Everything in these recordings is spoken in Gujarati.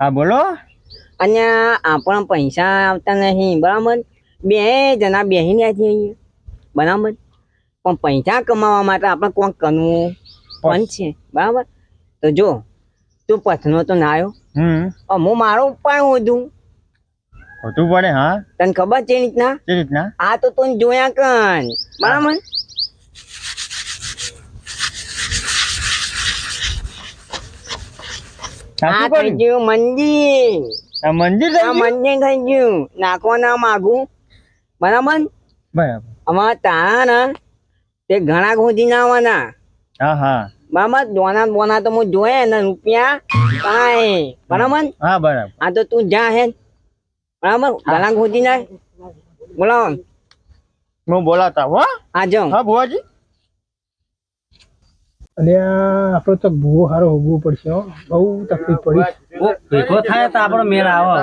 હા બોલો. અને આપણા પૈસા આવતા નહીં બરાબર? બે જણા બેહીને છીએ અહીંયા બરાબર? પણ પૈસા કમાવા માટે આપણે કોણ કરવું? પણ છે? બરાબર? તો જો તું પથનો તો ના આવ્યો. હમ. હું મારો પણ હોધું હોતું પડે હા. તને ખબર છે રીતના? રીતના? આ તો તું જોયા કન બરાબર? આ થઈ ગયું મંદિર. આ મંદિર થઈ ગયું? મંદિર થઈ ગયું. નાખવા ના માગું. બરાબર? બરાબર. અમારા તારા તે ઘણા ખોદી ના આવવાના હા હા. બરાબર? દોના બોના તો હું જોયે ને રૂપિયા કાંઈ. બરાબર? હા બરાબર. આ તો તું જા હે. બરાબર? ઘણા ખોદી ના બોલો. હું બોલાતા હો. આ જાઉં. હા ભુવાજી? અને આ આપણો તો ભૂવો હારો હોગવો પડશે હો. બહુ તકલીફ પડી. ભેગો થાય તો આપણો મેળ આવે.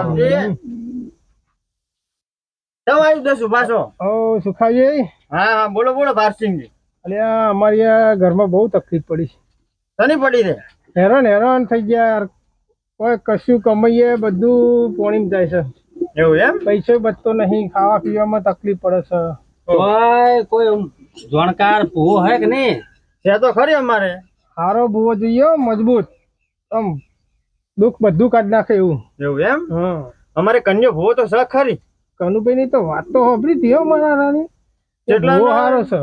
તમે દસ ઊભા છો ઓ સુખાજી. હા હા બોલો બોલો ભારસિંહજી અને અમારી ઘરમાં બહુ તકલીફ પડી છે. શની પડી રે હેરાન હેરાન થઈ ગયા યાર. કોઈ કશું કમાઈએ બધું પોણીમાં જાય છે. એવું એમ? પૈસો બચતો નહીં ખાવા પીવામાં તકલીફ પડે છે. કોઈ કોઈ જાણકાર ભૂવો હે કે નહીં? છે તો ખરી અમારે. હારો ભૂવો જોઈએ મજબૂત. આમ દુઃખ બધું કાઢી નાખે એવું. એવું એમ? હા. અમારે કન્યો ભૂવો તો છે ખરી. કનુભાઈ ની તો વાત તો સાંભળી હતી હો મારા રાની એ કેટલા હારો છે.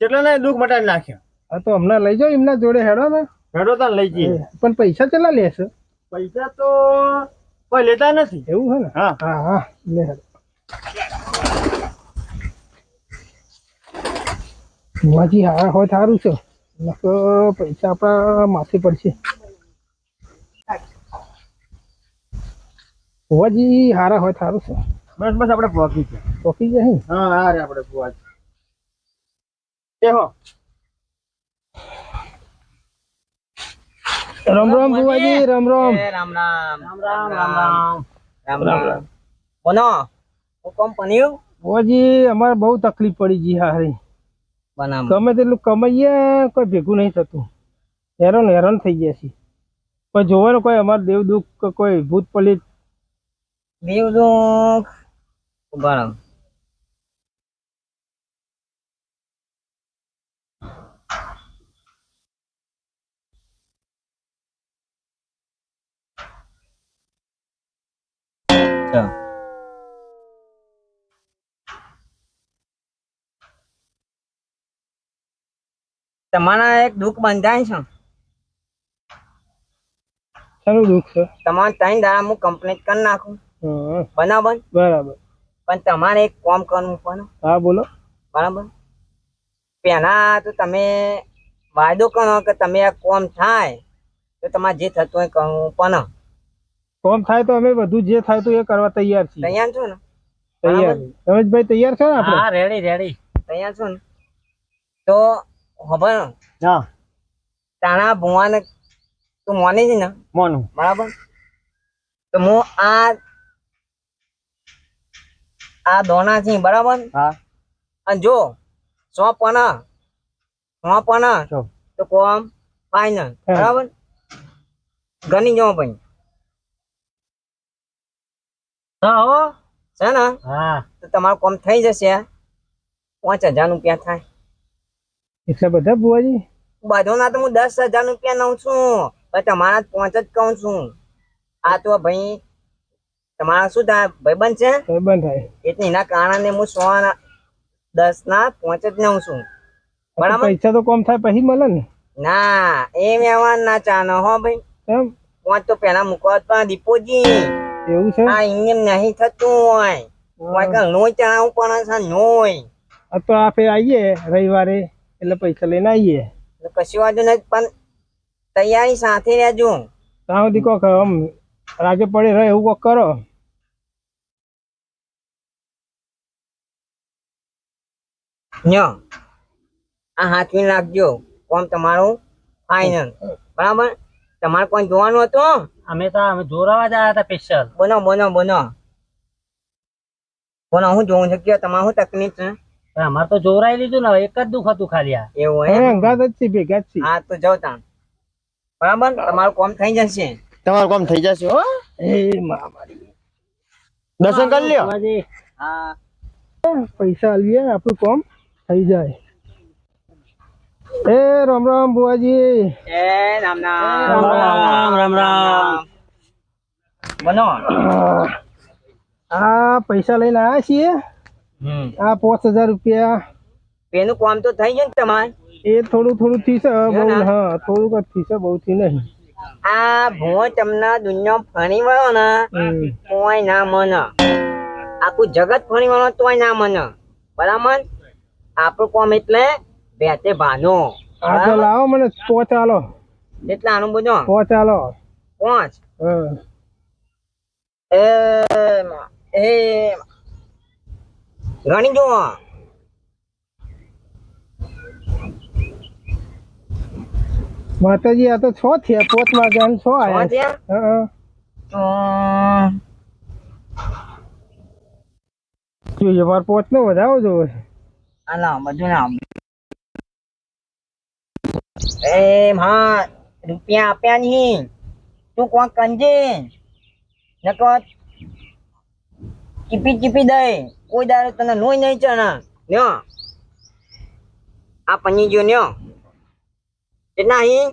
કેટલા ને દુઃખ મટાડી નાખ્યો. હા તો હમણાં લઈ જાઓ એમના જોડે હેડો ને. હેડો તાન લઈ જઈએ. પણ પૈસા કેટલા લેશે? પૈસા તો કોઈ લેતા નથી. એવું છે ને? હા. હા હા લે હેડો. ભુવાજી હા હોય સારું છે. નકર પૈસા આપણા માથે પડશે. ભુવાજી હારા હોય સારું છે. બસ બસ આપણે પહોંચી છે ચોકી જાય હા? હા રે આપણે ભુવાજી એ હો. રામ રામ ભુવાજી રામ રામ. રામ રામ. રામ રામ રામ રામ. રામ રામ. કોનો કોમ પન્યું ભુવાજી અમારે બહુ તકલીફ પડી ગઈ હારી. ગમે તેટલું કમાઈએ કોઈ ભેગું નહીં થતું. હેરાન હેરાન થઈ ગયા છે કોઈ જોવાનું કોઈ અમારે દેવ દુઃખ કોઈ ભૂત પલિત દેવ દુઃખ? બરાબર તમારા એક દુઃખ બંધાય છે. શાનું દુઃખ છે. તમારે ત્રણ દાડા હું કમ્પ્લીટ કરી નાખું. બરાબર? બરાબર. પણ તમારે એક કામ કરવું પણ હા બોલો. બરાબર? પહેલા તો તમે વાયદો કરો કે તમે આ કોમ થાય તો તમારે જે થતું હોય કરવું પણ કોમ થાય તો અમે બધું જે થાય તો એ કરવા તૈયાર છીએ. તૈયાર છો ને? તૈયાર. રમેશભાઈ તૈયાર છો ને આપણે? હા રેડી રેડી તૈયાર છો ને? તો ખબર હા તાણા ભુવાને તું મોની છે ને. મોનું. બરાબર? તો હું આ આ દોના છે બરાબર? હા. અને જો સો પના સો છો તો કોમ ફાઈનલ. બરાબર? ગણી જો ભાઈ. હા હો છે ને? હા. તો તમારું કોમ થઈ જશે. પાંચ હજાર રૂપિયા થાય? એટલે બધા બુવાજી બધો ના તો હું દસ હજાર રૂપિયા નઉં છું તમારા પાંચ જ કહું છું. આ તો ભાઈ તમારા શું થાય? ભાઈબંધ છે? ભાઈબંધ થાય. એટલે એના કારણે હું સો ના દસ ના પાંચ જ નઉં છું. બરાબર? પૈસા તો કોમ થાય પછી મળે ને? ના એ વ્યવહાર ના ચાનો હો ભાઈ. એમ પાંચ તો પેલા મૂકવા પણ દીપોજી. એવું છે? આ એમ નહીં થતું હોય. કોઈ ચડાવવું પડે છે નોય તો આપે આવીએ રવિવારે. એટલે પૈસા લઈને આવીએ. કશું વાંધો નથી પણ તૈયારી સાથે રહેજો. ત્યાં સુધી કોક આમ રાગે પડે રહે એવું કોક કરો. ન્યો આ હાથવી નાખજો કોમ તમારું ફાઈનલ બરાબર? તમારે કોઈ જોવાનું હતું? અમે તો અમે જોરાવા જ આવ્યા હતા સ્પેશિયલ બનો બોનો બોનો. બોનો હું જોઉં છું તમારું તમારે શું તકલીફ છે? અમારે તો જોરાઈ લીધું ને એક જ દુખ હતું ખાલી આ. એવું હે અંગાત જ છે ભેગા છે. હા તો જાઓ તાણ. બરાબર? તમારું કોમ થઈ જશે. તમારું કામ થઈ જશે હો? એ મારી દર્શન કરી લ્યો. હા. પૈસા લઈએ આપણું કામ થઈ જાય. એ રામ રામ બુઆજી એ રામ રામ. રામ રામ, રામ રામ. બનો. આ પૈસા લઈને આવ્યા છીએ. આ પાંચ હજાર રૂપિયા. એનું કામ તો થઈ ગયું ને તમારે? એ થોડું થોડું થી છે બહુ હા થોડુંક જ થી છે બહુ થી નહીં. આ ભો તમને દુનિયા ફણી વળો ને કોઈ ના મન. આખું જગત ફણી વળો તોય ના મન. બરાબર? આપણું કામ એટલે બેતે ભાનો. હા તો લાવો મને પહોંચાલો આલો એટલે આનું બધું પોચ આલો પાંચ. હા એ એ ગણી જો. માતાજી આ તો છ થયા પોત વાગ્યા છ? હા તો જોઈએ મારે પોત નો વધારો જોવે આલા બધું ના એ માં રૂપિયા આપ્યા નહીં. તું કોણ કંજે? નકો ચીપી ચીપી દે કોઈ દાડો તને લોહી નહીં ચણા. લ્યો આ પની જો લ્યો કેટલા હી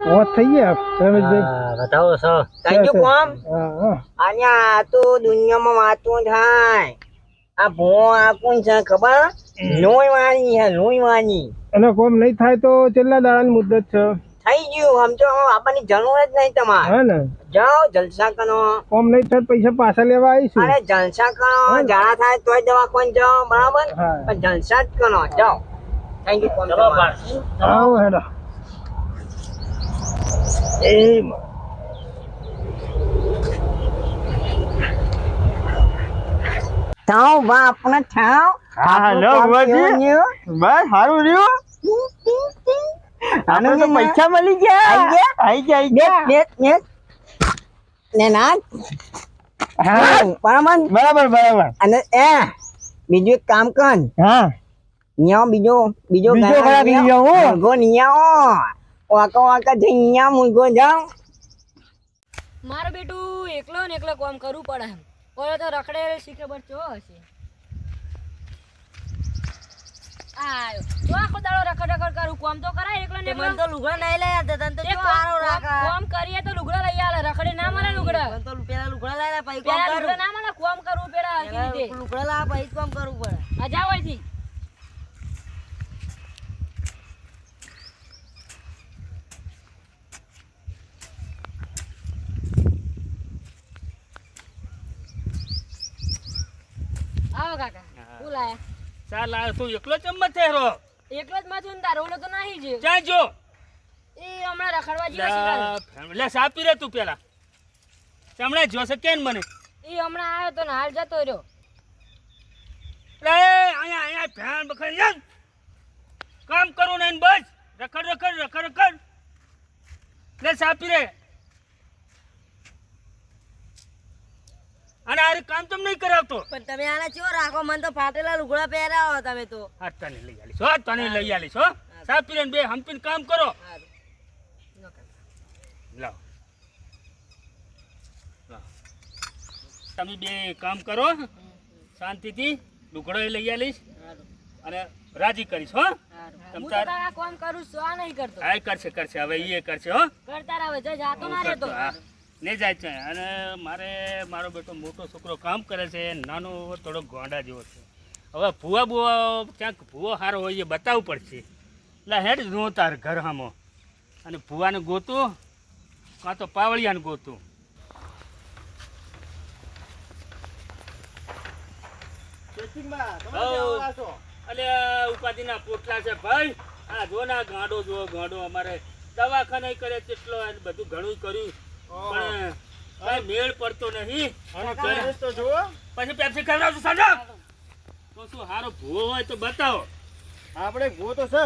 પોચ થઈ ગયા રમેશભાઈ બતાવો છો. થઈ ગયું કોમ. હા હા. અહીંયા આ તો દુનિયામાં વાતું થાય આ ભૂવો આ કોણ છે ખબર? લોહી વાળી હે નોઈ વાની અને કોમ નહીં થાય તો છેલ્લા દાડાની મુદ્દત છે. થઈ ગયું સમજો તો આપણને જરૂર જ નહીં તમારે. હે ને. જાઓ જલસા કરો કોમ નહીં થાય પૈસા પાછા લેવા આવીશું. અરે જલસા કરો જાણા થાય તોય દવાખાને જાઓ બરાબર? પણ જલસા જ કરો જાઓ થેન્ક યુ કોમ આવો હેડો. એ. થાવ બા આપણે થાવ હા, હેલો. બસ સારું રહ્યું. આને તો પૈસા મળી ગયા. આઈ ગયા? આઈ ગયા આઈ ગયા. બેસ બેસ ને ના હા. બરાબર? બરાબર બરાબર. અને એ બીજું એક કામ કર. હા. નિયાઓ બીજો બીજો બીજો કયા. બીજો હું? મુર્ગો નિયાઓ વાકા વાકા જઈ નિયા મુર્ગો જાઉં. મારો બેટું એકલો ને એકલો કામ કરવું પડે. ઓલો તો રખડે શીખે બર ચો હશે. આયો. તો આખો દાડો રખડ રખડ કરું કોમ તો કરાય એકલો ને એકલો તો લુગડા નહીં લઈ આવતા તને તો જો કામ- રાખા. કામ કરીએ તો લુગડા લઈ આલે રખડે ના મળે લુગડા. તો પેલા લુગડા લઈ લે પછી કામ કરું. ના મળે કામ કરવું પેલા હરખી લુગડા લાવ પછી કામ કરવું પડે. આ જાઓ અહીંથી આવો કાકા બોલાયા. લાયા ચાલ આ તું એકલો ચમચ થયો એકલો જ માથું ને તારો તો નહીં જ. ક્યાં જો એ હમણાં રખડવા જેવા લે સાપી રે તું પેલા. હમણાં જોશે કેન મને. એ હમણાં આવ્યો તો ને હાલ જતો રહ્યો. રે અહીંયા અહીંયા ભેણ બખડ યાર કામ કરું ને બસ. રખડ રખડ રખડ રખડ. લે સાપી રે અને આ કામ તમ નહીં કરાવતો. પણ તમે આના ચો રાખો મને તો ફાટેલા લુગડા પહેરાવો તમે તો. હાથ તને લઈ આલીશ હો તને લઈ આલીશ હો. સાપી રે ને બે હંપીને કામ કરો. લાવ. તમે બે કામ કરો શાંતિથી લુગડો લઈ આલીશ અને રાજી કરીશ હો. તમ હું તારા કામ કરું છું આ નહીં કરતો. આ કરશે કરશે. હવે એ કરશે હો. કરતા રહે જય જાતો ના રહેતો હા ને જાય છે. અને મારે મારો બેટો મોટો છોકરો કામ કરે છે નાનો થોડો ગોંડા જેવો છે. હવે ભૂવા બુવા ક્યાંક ભૂવો સારો હોય એ બતાવવું પડશે. એટલે હેડ જો તાર ઘર હામો. અને ભૂવાને ગોતું કાં તો પાવળિયાને ગોતું. અલે ઉપાધિના પોટલા છે ભાઈ. આ જો ના ગાંડો જો ગાંડો અમારે દવાખાને કરે કેટલો બધું ઘણું કર્યું. પણ કાંઈ મેળ પડતો નહીં. પછી પેપ્સી ખવડાવશું સાંજો. તો શું હારો ભૂવો હોય તો બતાવો. આપણે ભો તો છે.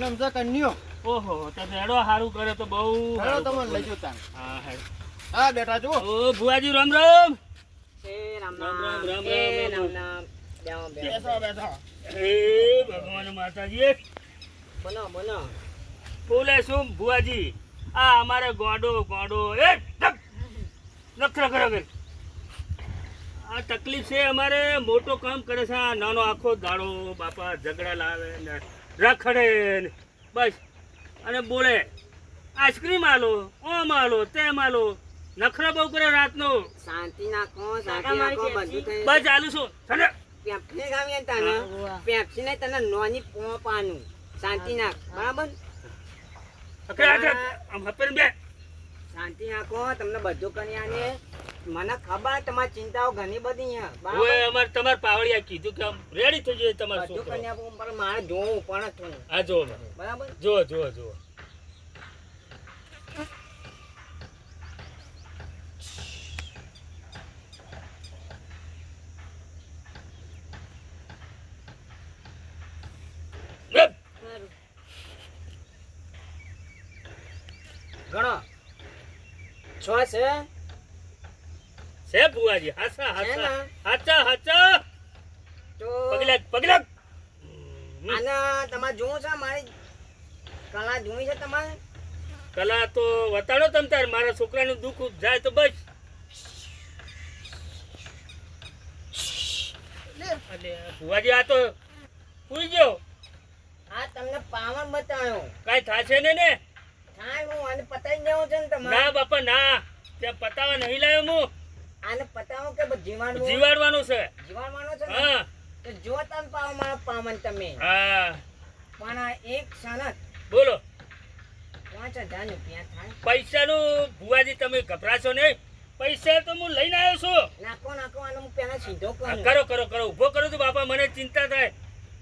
નામ છે કન્યો. ઓહો તો રેડો હારું કરે તો બહુ હારું તમને. લઈ જતા હા હા હા બેઠા જુઓ. ઓ ભુવાજી રામ રામ. એ રામ રામ, રામ, રામ, એ રામ, રામ બેસો બેસો બેહો. બેઠો બેઠો હે ભગવાન માતાજી બોલો બોલો. બોલે શું ભુવાજી? આ અમારે ગોડો ગોડો. એ! નખરા કરે કરે. આ તકલીફ છે અમારે. મોટો કામ કરે છે આ નાનો આખો દાડો. બાપા ઝઘડા લાવે ને રખડે ને બસ. અને બોલે આઈસ્ક્રીમ આલો ઓમ આલો તેમ આલો. નખરા બહુ કરે રાતનો. શાંતિ નાખો શાંતિ નાખો બધું બસ ચાલુ છું. ઠંડે. પેપ્સી ખાવી તને? પેપ્સી ને તને નોની પોપાનું શાંતિ નાખ બરાબર અકરે આજે આમ હપેને બે શાંતિ નાખો તમને બધું કરી આને મને ખબર તમારી ચિંતાઓ ઘણી બધી ઓય અમારે તમારે પાવડિયા કીધું કે આમ રેડી થઈ જાય તમારો બધું છોકરો કરી પણ મારે જોવું પણ જ આ જો બરાબર? જો જો જો ગણો છ છે? છે ભુવાજી હાસા ને? હાચા હાચા. તો પગલા પગલા. આને તમારે જોવું છે? મારી કલા જોવી છે તમારે? કલા તો વતાડો તમ તાર. મારા છોકરાનું દુઃખ જાય તો બસ. અલે ભુવાજી આ તો ગયો. આ તમને પાવન બતાવ્યો કાંઈ થાશે ને ને? થાય હું આને પતાવી દેવું છે ને તમારે? ના બાપા ના. ત્યાં પતાવા નહીં લાવ્યો હું. આને પતાવો કે જીવાડવું જીવાડવાનું છે. જીવાડવાનું છે હા. તો જો તમે પાવ મારા પાવન તમે. હા. પણ એક સનત બોલો. પાંચ હજાર રૂપિયા થાય. પૈસાનું ભુવાજી તમે ગભરાશો નહીં. પૈસા તો હું લઈને આવ્યો છું. નાખો નાખો આને હું સીધો કરો કરો કરો. ઊભો કરો તો બાપા મને ચિંતા થાય.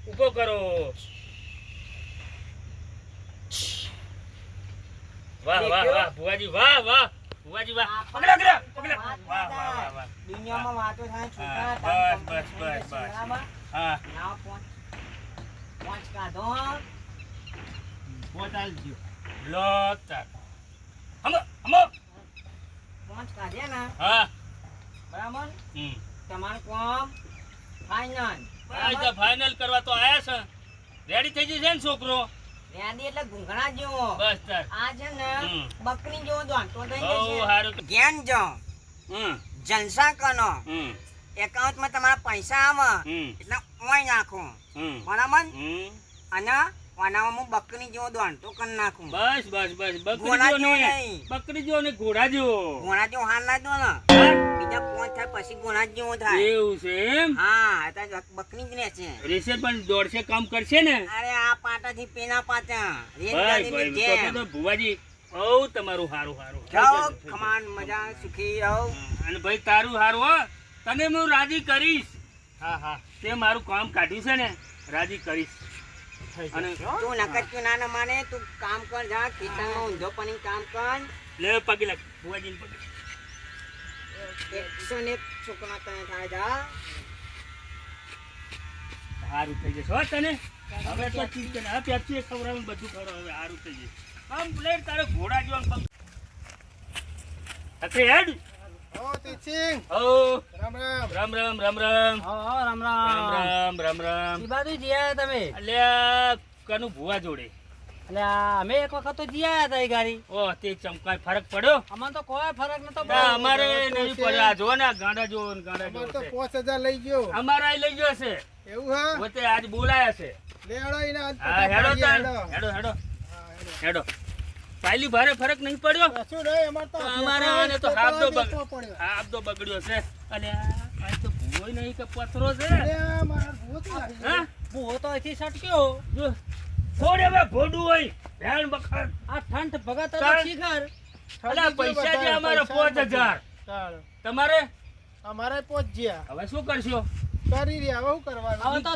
ઊભો કરો. વાહ વાહ વાહ ભુવાજી વાહ વાહ ભુવાજી વાહ. પકડા પકડા. પકડા વાહ વાહ વાહ વાહ દુનિયામાં વાતો થાય છોકરા બસ, બસ, બસ, બસ. હા. લાવો ફોન. પાંચ કાઢો લો તાર. હમો હમો પાંચ કાઢ્યા ને? હા. બરાબર? હમ. તમારું કામ ફાઇનલ તો ફાઇનલ કરવા તો આયા છે. રેડી થઈ જશે ને છોકરો? રેડી એટલે ઘૂંઘણા જેવો. બસ તાર. આ છે ને બકરી જેવો દોંતો થઈ બહુ સારું જ્ઞાન જો. હમ. જલસા કરો હમ. એકાઉન્ટમાં તમારા પૈસા આવે એટલે ઓય નાખો. બરાબર? અને આનામાં હું બકરી જેવો દોંતો કરી નાખું. બસ બસ બસ. બકરી જેવો નહીં. બકરી ઘોડા જેવો. ઘોડા જેવો હાલ ના દો ને હા? બીજા થાય પછી ઘોડા જેવો થાય. એવું છે એમ? હા અત્યારે બકરી જ રહે છે રેસે પણ દોડશે કામ કરશે ને? અરે આ પાટાથી પેલા પાટા. ભાઈ ભાઈ તો ભુવાજી બહુ તમારું સારું સારું જાઓ ખમાન મજા સુખી રહો. અને ભાઈ તારું હારું હો. તને હું રાજી કરીશ. હા હા. તે મારું કામ કાઢ્યું છે ને રાજી કરીશ. અને તું નકર તું ના ના માને તું કામ કર જા ખેતરમાં ઊંધો પણ કામ કર. લે પગે લાગ ભુવાજીને પગે એકસો ને એક છોકરા તને થાય જા. સારું થઈ જશે હો તને. હવે તો ચિંતા નહીં. આ પેપ્સી ખવડાવું બધું ખવડાવું હવે સારું થઈ જશે. આમ પ્લેટ તારે ઘોડા જેવા પગ અરે હેડ. ઓ રામ રામ. રામ રામ રામ રામ. રામ રામ. રામ રામ રામ ઈ બાજુ જીયા તમે? અલ્યા કનું ભુવા જોડે. આ અમે એક વખત તો જીયા હતા એ ગાડી. ઓ તે ચમકાય ફરક પડ્યો? અમને તો કોઈ ફરક નતો પડ્યો. અમારે નહીં પડ્યો. આ જો ને ગાડા જો ને ગાડા જો તો પાંચ હજાર લઈ ગયો. અમારા લઈ ગયો છે. એવું હા? પોતે આજ બોલાયા છે. લેવડો એને આજ હેડો હેડો. હેડો હેડો. પાયલી ભારે ફરક નહીં પડ્યો? શું રે અમારે તો તો અમારે આને તો પેપર હાફદો વેચવો બગ- પડ્યો. હાફદો બગડ્યો છે. અને આ તો ભૂવો નહીં કે પથરો છે. અરે, મારા ભૂત લાગી. હા ભૂવો તો અહીંથી સટક્યો જો. થોડે હવે ભોડું હોય. ભેણ બખર આ ઠંડ ભગત શિખર અલા પૈસા જે અમારા પાંચ હજાર. ચાલો. તમારે? અમારે પહોંચ ગયા હવે શું કરશો? કરી રહ્યા હવે શું કરવાનું? હવે તો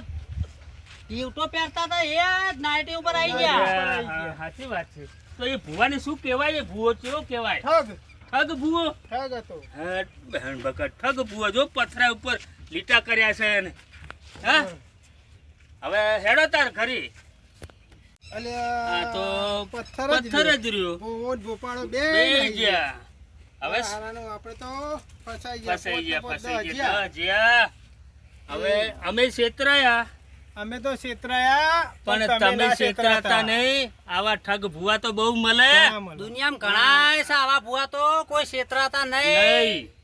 ટીવટો પહેરતા હતા એ જ નાઇટી ઉપર આવી ગયા. સાચી વાત છે. તો એ ભુવાને શું કહેવાય? એ ભૂવો કેવો કહેવાય? ઠગ. ઠગ ભૂવો? ઠગ હતો. હા, બહેન બકર ઠગ ભૂવો જો પથરા ઉપર લીટા કર્યા છે એને. હા? હવે હેડો તાર ખરી પથ્થર જ રહ્યો. બે ગયા. હવે આપણે તો ફસાઈ ગયા ફસાઈ ગયા ફસાઈ ગયા. જ્યાં. હવે અમે છેતરાયા. અમે તો છેતરાયા પણ તમે છેતરાતા નહીં. આવા ઠગ ભુવા તો બહુ મળે. દુનિયામાં ઘણા આવા ભુવા તો કોઈ છેતરાતા નહીં. નહીં.